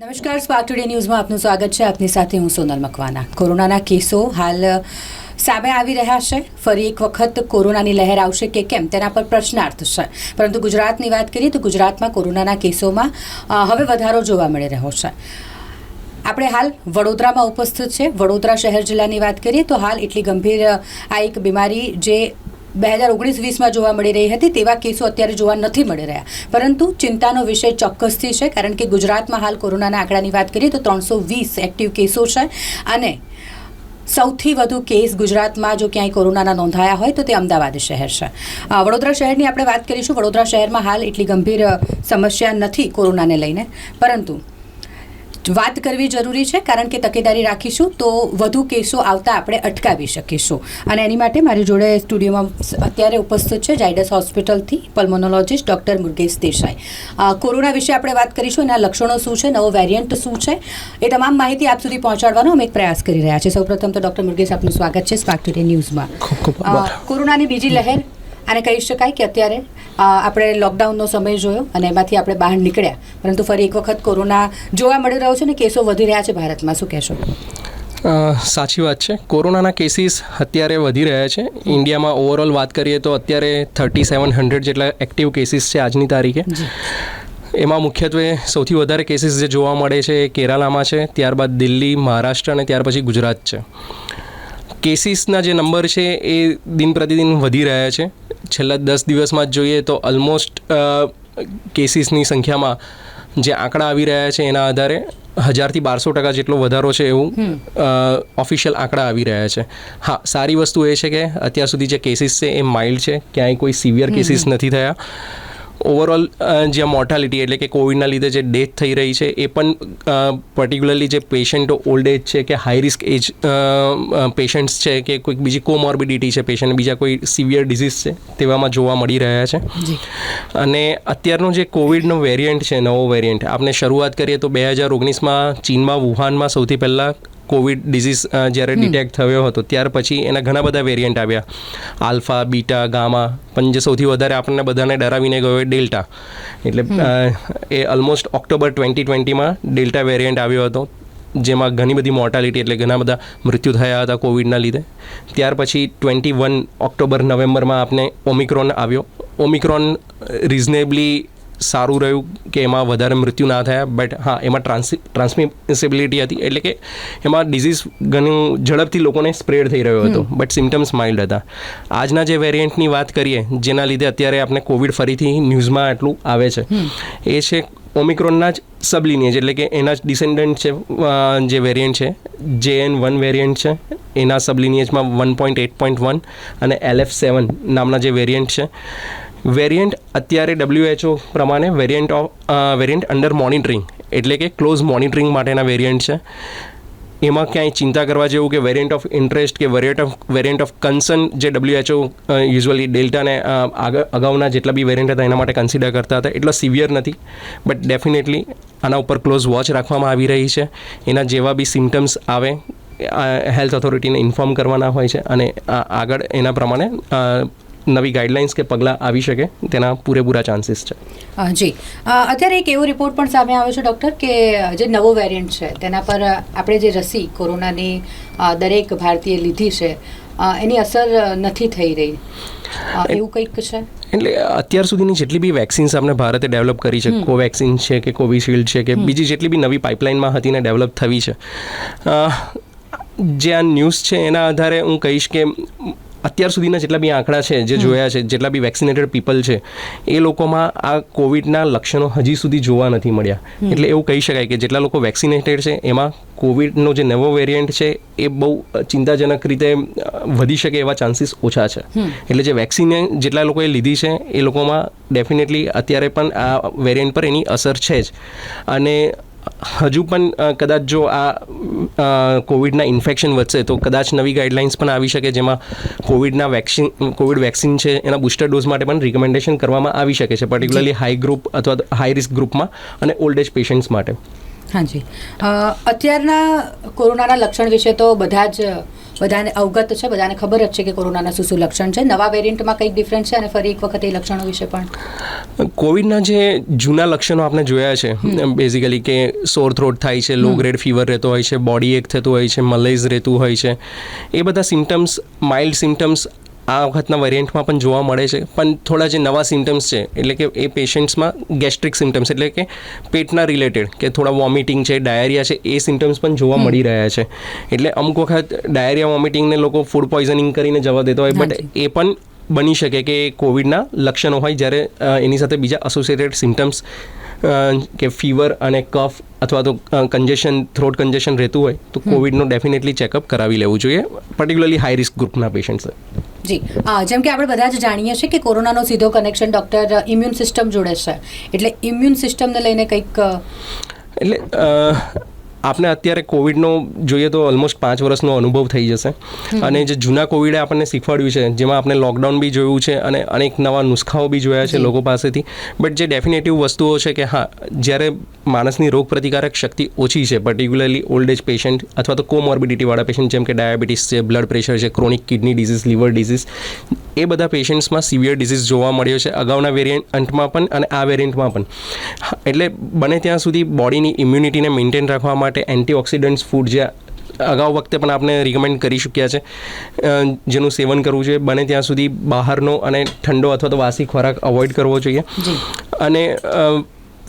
નમસ્કાર, spark today ન્યૂઝમાં આપનું સ્વાગત છે. આપની સાથે હું સોનલ મકવાના. કોરોનાના કેસો હાલ સામે આવી રહ્યા છે. ફરી એક વખત કોરોનાની લહેર આવશે કે કેમ તેના પર પ્રશ્નાર્થ છે. પરંતુ ગુજરાતની વાત કરીએ તો ગુજરાતમાં કોરોનાના કેસોમાં હવે વધારો જોવા મળી રહ્યો છે. આપણે હાલ વડોદરામાં ઉપસ્થિત છે. વડોદરા શહેર જિલ્લાની વાત કરીએ તો હાલ એટલી ગંભીર આ એક બીમારી જે બે હજાર ઓગણીસ વીસમાં જોવા મળી રહી હતી તેવા કેસો અત્યારે જોવા નથી મળી રહ્યા. પરંતુ ચિંતાનો વિષય ચોક્કસથી છે, કારણ કે ગુજરાતમાં હાલ કોરોનાના આંકડાની વાત કરીએ તો ત્રણસો વીસ એક્ટિવ કેસો છે. અને સૌથી વધુ કેસ ગુજરાતમાં જો ક્યાંય કોરોનાના નોંધાયા હોય તો તે અમદાવાદ શહેર છે. વડોદરા શહેરની આપણે વાત કરીશું. વડોદરા શહેરમાં હાલ એટલી ગંભીર સમસ્યા નથી કોરોનાને લઈને. પરંતુ વાત કરવી જરૂરી છે કારણ કે તકેદારી રાખીશું તો વધુ કેસો આવતા આપણે અટકાવી શકીશું. અને એની માટે મારી જોડે સ્ટુડિયોમાં અત્યારે ઉપસ્થિત છે Zydus હોસ્પિટલથી pulmonologist doctor Murgesh Desai. Corona વિશે આપણે વાત કરીશું એના લક્ષણો શું છે નવો વેરિયન્ટ શું છે એ તમામ માહિતી આપ સુધી પહોંચાડવાનો અમે એક પ્રયાસ કરી રહ્યા છીએ. સૌપ્રથમ તો ડૉક્ટર મુર્ગેશ આપનું સ્વાગત છે સ્પાર્ક ટુડે ન્યૂઝમાં. કોરોનાની બીજી લહેર આને કહી શકાય કે અત્યારે આપણે લોકડાઉનનો સમય જોયો અને એમાંથી આપણે બહાર નીકળ્યા. પરંતુ ફરી એક વખત કોરોના જોવા મળી રહ્યો છે ને કેસો વધી રહ્યા છે ભારતમાં. શું કહેશો? સાચી વાત છે. કોરોનાના કેસીસ અત્યારે વધી રહ્યા છે. ઇન્ડિયામાં ઓવરઓલ વાત કરીએ તો અત્યારે થર્ટી સેવન હંડ્રેડ જેટલા એક્ટિવ કેસીસ છે આજની તારીખે. એમાં મુખ્યત્વે સૌથી વધારે કેસીસ જે જોવા મળે છે એ કેરાલામાં છે ત્યારબાદ દિલ્હી મહારાષ્ટ્ર અને ત્યાર પછી ગુજરાત છે. કેસીસના જે નંબર છે એ દિન પ્રતિદિન વધી રહ્યા છે. છેલ્લા દસ દિવસમાં જ જોઈએ તો ઓલમોસ્ટ કેસીસની સંખ્યામાં જે આંકડા આવી રહ્યા છે એના આધારે હજારથી બારસો ટકા જેટલો વધારો છે એવું ઓફિશિયલ આંકડા આવી રહ્યા છે. હા સારી વસ્તુ એ છે કે અત્યાર સુધી જે કેસીસ છે એ માઇલ્ડ છે. ક્યાંય કોઈ સિવિયર કેસીસ નથી થયા. ઓવરઓલ જે મોર્ટાલિટી એટલે કે કોવિડના લીધે જે ડેથ થઈ રહી છે એ પણ પર્ટિક્યુલરલી જે પેશન્ટો ઓલ્ડ એજ છે કે હાઈ રિસ્ક એજ પેશન્ટ્સ છે કે કોઈક બીજી કોમોર્બિડિટી છે પેશન્ટ બીજા કોઈ સિવિયર ડિઝીઝ છે તેવામાં જોવા મળી રહ્યા છે. અને અત્યારનો જે કોવિડનો વેરિયન્ટ છે નવો વેરિયન્ટ આપણે શરૂઆત કરીએ તો બે હજાર ઓગણીસમાં ચીનમાં વુહાનમાં સૌથી પહેલાં કોવિડ ડિઝીઝ જ્યારે ડિટેક્ટ થયો હતો ત્યાર પછી એના ઘણા બધા વેરિયન્ટ આવ્યા. આલ્ફા બીટા ગામા પણ જે સૌથી વધારે આપણને બધાને ડરાવીને ગયો એ ડેલ્ટા. એટલે એ ઓલમોસ્ટ ઓક્ટોબર ટ્વેન્ટી ટ્વેન્ટીમાં ડેલ્ટા વેરિયન્ટ આવ્યો હતો જેમાં ઘણી બધી મોર્ટાલિટી એટલે ઘણા બધા મૃત્યુ થયા હતા કોવિડના લીધે. ત્યાર પછી ટ્વેન્ટી વન ઓક્ટોબર નવેમ્બરમાં આપણે ઓમિક્રોન આવ્યો. ઓમિક્રોન રિઝનેબલી સારું રહ્યું કે એમાં વધારે મૃત્યુ ના થયા બટ હા એમાં ટ્રાન્સી ટ્રાન્સમિસિબિલિટી હતી એટલે કે એમાં ડિઝીઝ ઘણું ઝડપથી લોકોને સ્પ્રેડ થઈ રહ્યો હતો બટ સિમ્ટમ્સ માઇલ્ડ હતા. આજના જે વેરિયન્ટની વાત કરીએ જેના લીધે અત્યારે આપણે કોવિડ ફરીથી ન્યૂઝમાં આટલું આવે છે. એ છે ઓમિક્રોનના જ સબલિનિયજ એટલે કે એના જ ડિસેન્ડન્ટ છે જે વેરિયન્ટ છે જે એન વન વેરિયન્ટ છે એના સબલિનિયજમાં one point eight point one અને એલએફ સેવન નામના જે વેરિયન્ટ છે. વેરિયન્ટ અત્યારે ડબ્લ્યુએચઓ પ્રમાણે variant of variant under monitoring એટલે કે ક્લોઝ મોનિટરિંગ માટેના વેરિયન્ટ છે. એમાં ક્યાંય ચિંતા કરવા જેવું કે વેરિયન્ટ ઓફ ઇન્ટરેસ્ટ કે variant of variant of concern જે ડબ્લ્યુએચઓ યુઝ્યુઅલી ડેલ્ટાને અગાઉના જેટલા બી વેરિયન્ટ હતા એના માટે કન્સિડર કરતા હતા. એટલો સિવિયર નથી. બટ ડેફિનેટલી આના ઉપર ક્લોઝ વોચ રાખવામાં આવી રહી છે. એના જેવા બી સિમ્ટમ્સ આવે હેલ્થ ઓથોરિટીને ઇન્ફોર્મ કરવાના હોય છે. અને આગળ એના પ્રમાણે નવી ગાઈડલાઇન્સ કે પગલાં આવી શકે તેના પૂરેપૂરા ચાન્સીસ છે. જી. અત્યારે એક એવો રિપોર્ટ પણ સામે આવ્યો છે ડૉક્ટર કે જે નવો વેરિયન્ટ છે તેના પર આપણે જે રસી કોરોનાની દરેક ભારતીય લીધી છે એની અસર નથી થઈ રહી. એવું કંઈક છે? એટલે અત્યાર સુધીની જેટલી બી વેક્સિન્સ આપણે ભારતે ડેવલપ કરી છે કોવેક્સિન છે કે કોવિશિલ્ડ છે કે બીજી જેટલી બી નવી પાઇપલાઇનમાં હતી ને ડેવલપ થવી છે. જે આ ન્યૂઝ છે એના આધારે હું કહીશ કે અત્યાર સુધીના જેટલા બી આંકડા છે જે જોયા છે જેટલા બી વેક્સિનેટેડ પીપલ છે એ લોકોમાં આ કોવિડના લક્ષણો હજી સુધી જોવા નથી મળ્યા. એટલે એવું કહી શકાય કે જેટલા લોકો વેક્સિનેટેડ છે એમાં કોવિડનો જે નવો વેરિયન્ટ છે એ બહુ ચિંતાજનક રીતે વધી શકે એવા ચાન્સીસ ઓછા છે. એટલે જે વેક્સિને જેટલા લોકોએ લીધી છે એ લોકોમાં ડેફિનેટલી અત્યારે પણ આ વેરિયન્ટ પર એની અસર છે જ. અને હજુ પણ કદાચ જો આ કોવિડના ઇન્ફેક્શન વધશે તો કદાચ નવી ગાઈડલાઇન્સ પણ આવી શકે જેમાં કોવિડના વેક્સિન કોવિડ વેક્સિન છે એના બુસ્ટર ડોઝ માટે પણ રિકમેન્ડેશન કરવામાં આવી શકે છે પર્ટિક્યુલરલી હાઈ ગ્રુપ અથવા હાઈ રિસ્ક ગ્રુપમાં અને ઓલ્ડ એજ પેશન્ટ્સ માટે. હાજી જી. અત્યારના કોરોનાના લક્ષણ વિશે તો બધા જ બધાને અવગત છે બધાને ખબર જ છે કે કોરોનાના શું શું લક્ષણ છે. નવા વેરિયન્ટમાં કંઈક ડિફરન્સ છે અને ફરી એક વખત એ લક્ષણો વિશે પણ. કોવિડના જે જૂના લક્ષણો આપણે જોયા છે બેઝિકલી કે સોર થ્રોટ થાય છે લો ગ્રેડ ફીવર રહેતો હોય છે બોડી એક થતું હોય છે મલેઝ રહેતું હોય છે. એ બધા સિમ્ટમ્સ માઇલ્ડ સિમ્ટમ્સ આ વખતના વેરિયન્ટમાં પણ જોવા મળે છે. પણ થોડા જે નવા સિમ્ટમ્સ છે એટલે કે એ પેશન્ટ્સમાં ગેસ્ટ્રિક સિમ્ટમ્સ એટલે કે પેટના રિલેટેડ કે થોડા વોમિટિંગ છે ડાયરિયા છે એ સિમ્ટમ્સ પણ જોવા મળી રહ્યા છે. એટલે અમુક વખત ડાયરિયા વોમિટિંગને લોકો ફૂડ પોઈઝનિંગ કરીને જવા દેતા હોય બટ એ પણ બની શકે કે કોવિડના લક્ષણો હોય જ્યારે એની સાથે બીજા એસોસિએટેડ સિમ્ટમ્સ કે ફીવર અને કફ અથવા તો કન્જેશન થ્રોટ કન્જેશન રહેતું હોય તો કોવિડનું ડેફિનેટલી ચેકઅપ કરાવી લેવું જોઈએ પર્ટિક્યુલરલી હાઈ રિસ્ક ગ્રુપના પેશન્ટ્સે જી. જેમ કે આપણે બધા જ જાણીએ છીએ કે કોરોનાનો સીધો કનેક્શન ડૉક્ટર ઇમ્યુન સિસ્ટમ જોડે છે. એટલે ઇમ્યુન સિસ્ટમને લઈને કંઈક એટલે આપને અત્યારે કોવિડનો જોઈએ તો ઓલમોસ્ટ પાંચ વર્ષનો અનુભવ થઈ જશે. અને જે જૂના કોવિડે આપણને શીખવાડ્યું છે જેમાં આપણે લોકડાઉન બી જોયું છે અને અનેક નવા નુસ્ખાઓ બી જોયા છે લોકો પાસેથી. બટ જે ડેફિનેટિવ વસ્તુઓ છે કે હા જ્યારે માણસની રોગ પ્રતિકારક શક્તિ ઓછી છે પર્ટિક્યુલરલી ઓલ્ડ એજ પેશન્ટ અથવા તો કોમોર્બિડિટીવાળા પેશન્ટ જેમ કે ડાયાબિટીસ છે બ્લડ પ્રેશર છે chronic kidney disease liver disease એ બધા પેશન્ટ્સમાં સિવિયર ડિઝીઝ જોવા મળ્યો છે અગાઉના વેરિયન્ટમાં પણ અને આ વેરિયન્ટમાં પણ. એટલે બને ત્યાં સુધી બોડીની ઇમ્યુનિટીને મેન્ટેન રાખવા માટે એન્ટીઓક્સિડન્ટ્સ ફૂડ જે અગાઉ વખતે પણ આપણે રિકમેન્ડ કરી ચૂક્યા છે જેનું સેવન કરવું જોઈએ બને ત્યાં સુધી બહારનો અને ઠંડો અથવા તો વાસી ખોરાક અવોઇડ કરવો જોઈએ. અને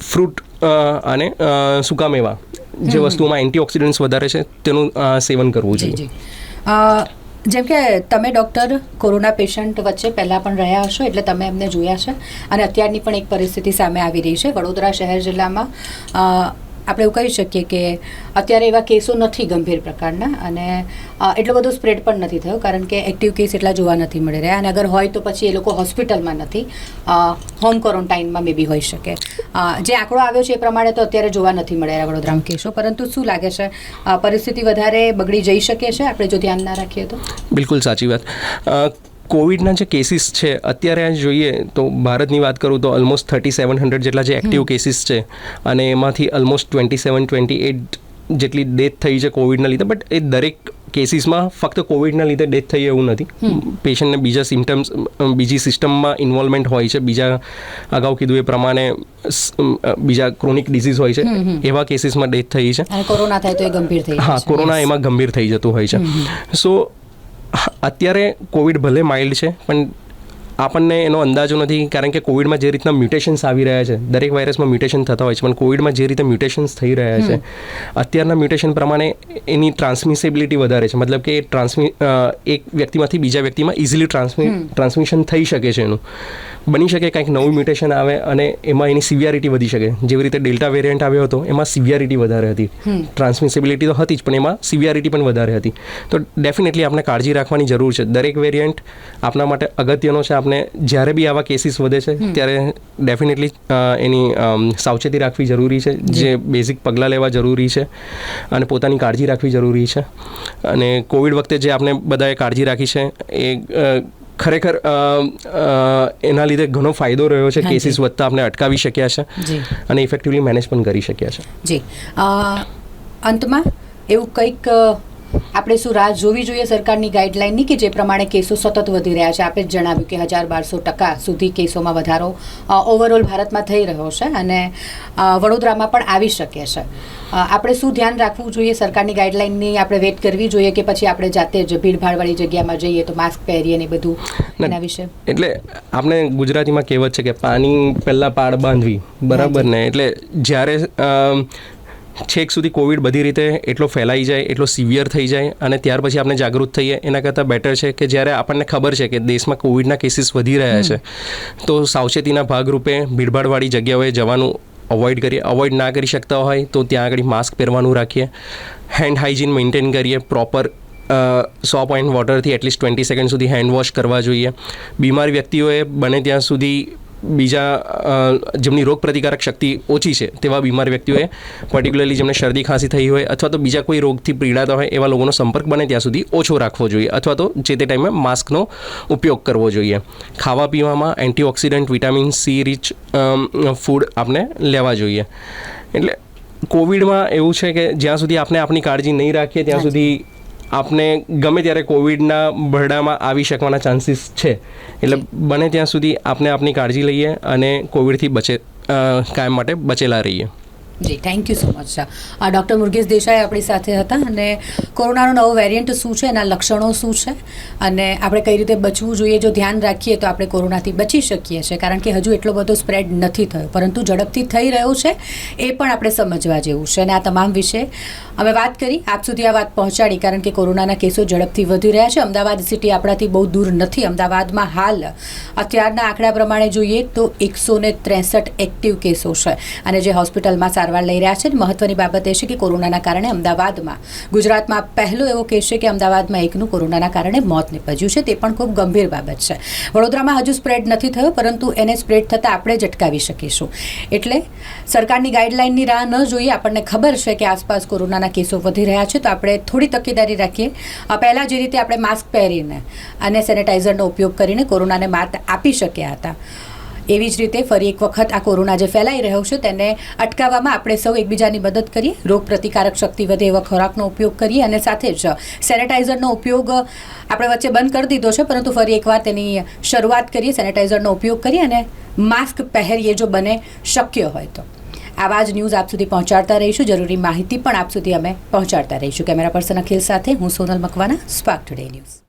ફ્રૂટ અને સૂકા મેવા જે વસ્તુઓમાં એન્ટીઓક્સિડન્ટ્સ વધારે છે તેનું સેવન કરવું જોઈએ. જેમ કે તમે ડૉક્ટર કોરોના પેશન્ટ વચ્ચે પહેલાં પણ રહ્યા હશો એટલે તમે એમને જોયા છે. અને અત્યારની પણ એક પરિસ્થિતિ સામે આવી રહી છે. વડોદરા શહેર જિલ્લામાં આપણે એવું કહી શકીએ કે અત્યારે એવા કેસો નથી ગંભીર પ્રકારના અને એટલો બધો સ્પ્રેડ પણ નથી થયો, કારણ કે એક્ટિવ કેસ એટલા જોવા નથી મળી રહ્યા અને અગર હોય તો પછી એ લોકો હોસ્પિટલમાં નથી હોમ ક્વોરન્ટાઇનમાં મેબી હોઈ શકે. જે આંકડો આવ્યો છે એ પ્રમાણે તો અત્યારે જોવા નથી મળી રહ્યા વડોદરામાં કેસો, પરંતુ શું લાગે છે પરિસ્થિતિ વધારે બગડી જઈ શકે છે? આપણે જો ધ્યાન ના રાખીએ તો. બિલકુલ સાચી વાત. કોવિડના જે કેસીસ છે અત્યારે આ જોઈએ તો ભારતની વાત કરું તો ઓલમોસ્ટ થર્ટી સેવન હંડ્રેડ જેટલા જે એક્ટિવ કેસીસ છે અને એમાંથી almost twenty seven twenty eight જેટલી ડેથ થઈ છે કોવિડના લીધે. બટ એ દરેક કેસીસમાં ફક્ત કોવિડના લીધે ડેથ થઈ એવું નથી. પેશન્ટને બીજા સિમ્ટમ્સ બીજી સિસ્ટમમાં ઇન્વોલ્વમેન્ટ હોય છે. બીજા અગાઉ કીધું એ પ્રમાણે બીજા ક્રોનિક ડિઝીઝ હોય છે. એવા કેસીસમાં ડેથ થઈ છે. કોરોના થાય તો એ ગંભીર થઈ હા કોરોના એમાં ગંભીર થઈ જતું હોય છે. સો અત્યારે કોવિડ ભલે માઇલ્ડ છે પણ આપણને એનો અંદાજો નથી કારણ કે કોવિડમાં જે રીતના મ્યુટેશન્સ આવી રહ્યા છે દરેક વાયરસમાં મ્યુટેશન થતા હોય છે પણ કોવિડમાં જે રીતે મ્યુટેશન્સ થઈ રહ્યા છે અત્યારના મ્યુટેશન પ્રમાણે એની ટ્રાન્સમિસેબિલિટી વધારે છે મતલબ કે ટ્રાન્સમિ એક વ્યક્તિમાંથી બીજા વ્યક્તિમાં ઇઝીલી ટ્રાન્સમિ ટ્રાન્સમિશન થઈ શકે છે એનું. બની શકે કંઈક નવું મ્યુટેશન આવે અને એમાં એની સિવિયારિટી વધી શકે. જેવી રીતે ડેલ્ટા વેરિયન્ટ આવ્યો હતો એમાં સિવિયારિટી વધારે હતી. ટ્રાન્સમિસિબિલિટી તો હતી જ પણ એમાં સિવિયારિટી પણ વધારે હતી. તો ડેફિનેટલી આપણે કાળજી રાખવાની જરૂર છે. દરેક વેરિયન્ટ આપણા માટે અગત્યનો છે આપણે જ્યારે બી આવા કેસીસ વધે છે ત્યારે ડેફિનેટલી એની સાવચેતી રાખવી જરૂરી છે. જે. બેઝિક પગલાં લેવા જરૂરી છે અને પોતાની કાળજી રાખવી જરૂરી છે. અને કોવિડ વખતે જે આપણે બધાએ કાળજી રાખી છે એ ખરેખર એના લીધે ઘણો ફાયદો રહ્યો છે. કેસીસ વધતા આપણે અટકાવી શક્યા છે અને ઇફેક્ટિવલી મેનેજ પણ કરી શક્યા છે. જી. અંતમાં એવું કંઈક આપણે શું રાહ જોવી જોઈએ સરકારની ગાઈડલાઇનની કે જે પ્રમાણે કેસો સતત વધી રહ્યા છે? આપણે જ જણાવ્યું કે હજાર બારસો ટકા સુધી કેસોમાં વધારો ઓવરઓલ ભારતમાં થઈ રહ્યો છે અને વડોદરામાં પણ આવી શકે છે. આપણે શું ધ્યાન રાખવું જોઈએ સરકારની ગાઈડલાઇનની આપણે વેટ કરવી જોઈએ કે પછી આપણે જાતે જ ભીડભાડવાળી જગ્યામાં જઈએ તો માસ્ક પહેરીએ ને બધું. એના વિશે? એટલે આપણે ગુજરાતીમાં કહેવત છે કે પાણી પહેલાં પાડ બાંધવી. બરાબર ને? એટલે જ્યારે છેક સુધી કોવિડ બધી રીતે એટલો ફેલાઈ જાય, એટલો સિવિયર થઈ જાય અને ત્યાર પછી આપણે જાગૃત થઈએ, એના કરતાં બેટર છે કે જ્યારે આપણને ખબર છે કે દેશમાં કોવિડના કેસીસ વધી રહ્યા છે, તો સાવચેતીના ભાગરૂપે ભીડભાડવાળી જગ્યાઓએ જવાનું અવોઇડ કરીએ. અવોઇડ ના કરી શકતા હોય તો ત્યાં આગળ માસ્ક પહેરવાનું રાખીએ. હેન્ડ હાઇજીન મેન્ટેન કરીએ. પ્રોપર સો પોઈન્ટ વોટરથી એટલીસ્ટ ટ્વેન્ટી સેકન્ડ સુધી હેન્ડ વોશ કરવા જોઈએ. બીમાર વ્યક્તિઓએ બને ત્યાં સુધી બીજા જેમની રોગ પ્રતિકારક શક્તિ ઓછી છે તેવા બીમાર વ્યક્તિઓએ પર્ટિક્યુલરલી જેમને શરદી ખાંસી થઈ હોય અથવા તો બીજા કોઈ રોગથી પીડાતા હોય એવા લોકોનો સંપર્ક બને ત્યાં સુધી ઓછો રાખવો જોઈએ અથવા તો જે તે ટાઈમે માસ્કનો ઉપયોગ કરવો જોઈએ. ખાવા પીવામાં antioxidant vitamin C rich food આપણે લેવા જોઈએ. એટલે કોવિડમાં એવું છે કે જ્યાં સુધી આપણે આપણી કાળજી નહીં રાખીએ ત્યાં સુધી આપને ગમે ત્યારે કોવિડના ભરડામાં આવી શકવાના ચાન્સીસ છે, એટલે બને ત્યાં સુધી આપને આપની કાળજી લઈએ અને કોવિડથી બચે કાયમ માટે બચેલા રહીએ. જી થેન્ક યુ સો મચ આ ડૉક્ટર મુર્ગેશ દેસાઈ આપણી સાથે હતા અને કોરોનાનો નવો વેરિયન્ટ શું છે એના લક્ષણો શું છે અને આપણે કઈ રીતે બચવું જોઈએ જો ધ્યાન રાખીએ તો આપણે કોરોનાથી બચી શકીએ છીએ, કારણ કે હજુ એટલો બધો સ્પ્રેડ નથી થયો. પરંતુ ઝડપથી થઈ રહ્યો છે એ પણ આપણે સમજવા જેવું છે અને આ તમામ વિશે અમે વાત કરી, આપ સુધી આ વાત પહોંચાડી, કારણ કે કોરોનાના કેસો ઝડપથી વધી રહ્યા છે. અમદાવાદ સિટી આપણાથી બહુ દૂર નથી. અમદાવાદમાં હાલ અત્યારના આંકડા પ્રમાણે જોઈએ તો એકસો ત્રેસઠ એક્ટિવ કેસો છે અને જે હોસ્પિટલમાં સારવાર લઈ રહ્યા છે મહત્વની બાબત એ છે કે કોરોનાના કારણે અમદાવાદમાં, ગુજરાતમાં પહેલો એવો કેસ છે કે અમદાવાદમાં એકનું કોરોનાના કારણે મોત નીપજ્યું છે. તે પણ ખૂબ ગંભીર બાબત છે. વડોદરામાં હજુ સ્પ્રેડ નથી થયો, પરંતુ એને સ્પ્રેડ થતાં આપણે જ અટકાવી શકીશું. એટલે સરકારની ગાઈડલાઇનની રાહ ન જોઈએ. આપણને ખબર છે કે આસપાસ કોરોનાના કેસો વધી રહ્યા છે. તો આપણે થોડી તકેદારી રાખીએ. પહેલાં જે રીતે આપણે માસ્ક પહેરીને અને સેનેટાઈઝરનો ઉપયોગ કરીને કોરોનાને માત આપી શક્યા હતા. એવી જ રીતે ફરી એક વખત આ કોરોના જે ફેલાઈ રહ્યો છે, તેને અટકાવવામાં આપણે સૌ એકબીજાની મદદ કરીએ રોગ પ્રતિકારક શક્તિ વધે એવા ખોરાકનો ઉપયોગ કરીએ અને સાથે જ સેનેટાઈઝરનો ઉપયોગ આપણે વચ્ચે બંધ કરી દીધો છે, પરંતુ ફરી એકવાર તેની શરૂઆત કરીએ સેનેટાઈઝરનો ઉપયોગ કરીએ અને માસ્ક પહેરીએ જો બને શક્ય હોય તો. આવા જ ન્યૂઝ આપ સુધી પહોંચાડતા રહીશું. જરૂરી માહિતી પણ આપ સુધી અમે પહોંચાડતા રહીશું. કેમેરા પર્સન અખિલ સાથે હું Sonal Makwana spark today news